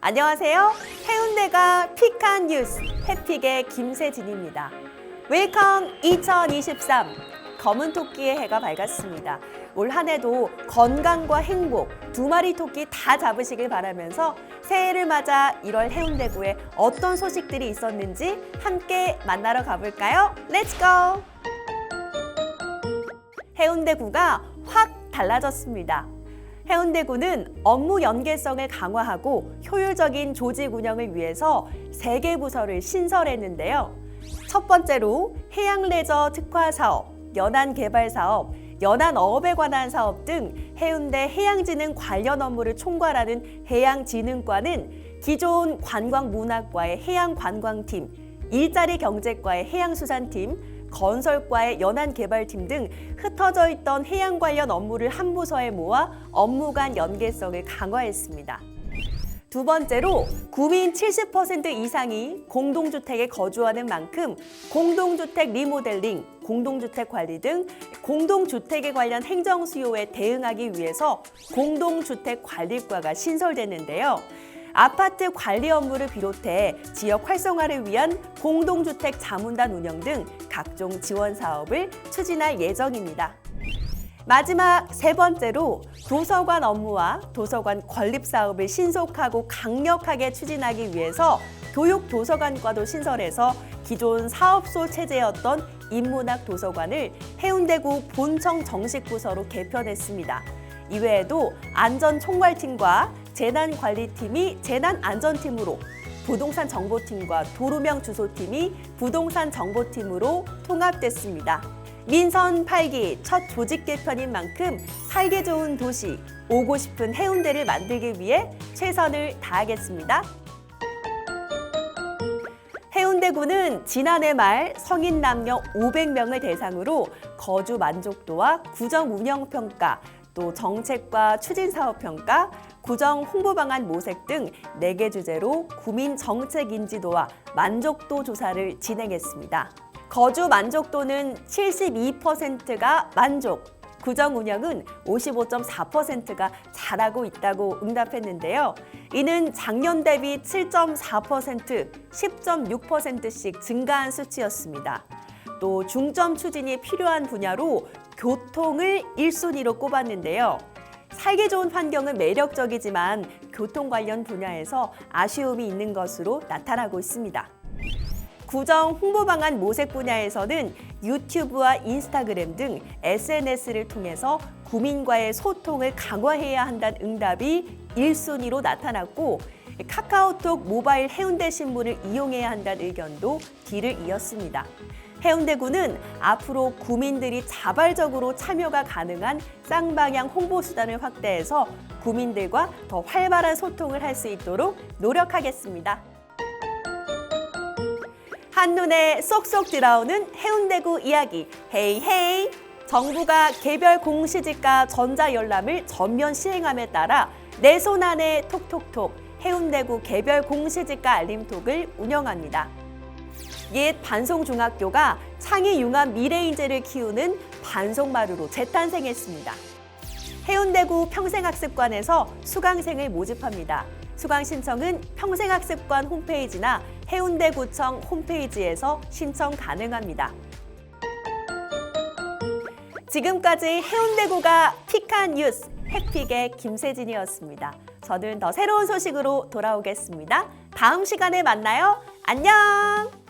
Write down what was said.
안녕하세요. 해운대가 픽한 뉴스 해픽의 김세진입니다. 웰컴 2023 검은 토끼의 해가 밝았습니다. 올 한 해도 건강과 행복 두 마리 토끼 다 잡으시길 바라면서 새해를 맞아 1월 해운대구에 어떤 소식들이 있었는지 함께 만나러 가볼까요? 렛츠 고! 해운대구가 확 달라졌습니다. 해운대구는 업무 연계성을 강화하고 효율적인 조직 운영을 위해서 세 개 부서를 신설했는데요. 첫 번째로 해양 레저 특화 사업, 연안 개발 사업, 연안 어업에 관한 사업 등 해운대 해양진흥 관련 업무를 총괄하는 해양진흥과는 기존 관광문학과의 해양관광팀, 일자리 경제과의 해양수산팀, 건설과의 연안 개발팀 등 흩어져 있던 해양 관련 업무를 한 부서에 모아 업무 간 연계성을 강화했습니다. 두 번째로 구민 70% 이상이 공동주택에 거주하는 만큼 공동주택 리모델링, 공동주택 관리 등 공동주택에 관련 행정 수요에 대응하기 위해서 공동주택 관리과가 신설됐는데요. 아파트 관리 업무를 비롯해 지역 활성화를 위한 공동주택 자문단 운영 등 각종 지원 사업을 추진할 예정입니다. 마지막 세 번째로 도서관 업무와 도서관 건립 사업을 신속하고 강력하게 추진하기 위해서 교육 도서관과도 신설해서 기존 사업소 체제였던 인문학 도서관을 해운대구 본청 정식 부서로 개편했습니다. 이외에도 안전총괄팀과 재난관리팀이 재난안전팀으로 부동산 정보팀과 도로명 주소팀이 부동산 정보팀으로 통합됐습니다. 민선 8기 첫 조직 개편인 만큼 살기 좋은 도시, 오고 싶은 해운대를 만들기 위해 최선을 다하겠습니다. 해운대구는 지난해 말 성인 남녀 500명을 대상으로 거주 만족도와 구정 운영 평가, 또 정책과 추진 사업 평가, 구정 홍보 방안 모색 등 네 개 주제로 구민 정책 인지도와 만족도 조사를 진행했습니다. 거주 만족도는 72%가 만족, 구정 운영은 55.4%가 잘하고 있다고 응답했는데요. 이는 작년 대비 7.4%, 10.6%씩 증가한 수치였습니다. 또 중점 추진이 필요한 분야로 교통을 1순위로 꼽았는데요. 살기 좋은 환경은 매력적이지만 교통 관련 분야에서 아쉬움이 있는 것으로 나타나고 있습니다. 구정 홍보 방안 모색 분야에서는 유튜브와 인스타그램 등 SNS를 통해서 구민과의 소통을 강화해야 한다는 응답이 1순위로 나타났고 카카오톡 모바일 해운대 신문을 이용해야 한다는 의견도 뒤를 이었습니다. 해운대구는 앞으로 구민들이 자발적으로 참여가 가능한 쌍방향 홍보 수단을 확대해서 구민들과 더 활발한 소통을 할 수 있도록 노력하겠습니다. 한눈에 쏙쏙 들어오는 해운대구 이야기 헤이 헤이 정부가 개별 공시지가 전자열람을 전면 시행함에 따라 내 손 안에 톡톡톡 해운대구 개별 공시지가 알림톡을 운영합니다. 옛 반송중학교가 창의 융합 미래인재를 키우는 반송마루로 재탄생했습니다. 해운대구 평생학습관에서 수강생을 모집합니다. 수강 신청은 평생학습관 홈페이지나 해운대구청 홈페이지에서 신청 가능합니다. 지금까지 해운대구가 픽한 뉴스 해픽의 김세진이었습니다. 저는 더 새로운 소식으로 돌아오겠습니다. 다음 시간에 만나요. 안녕!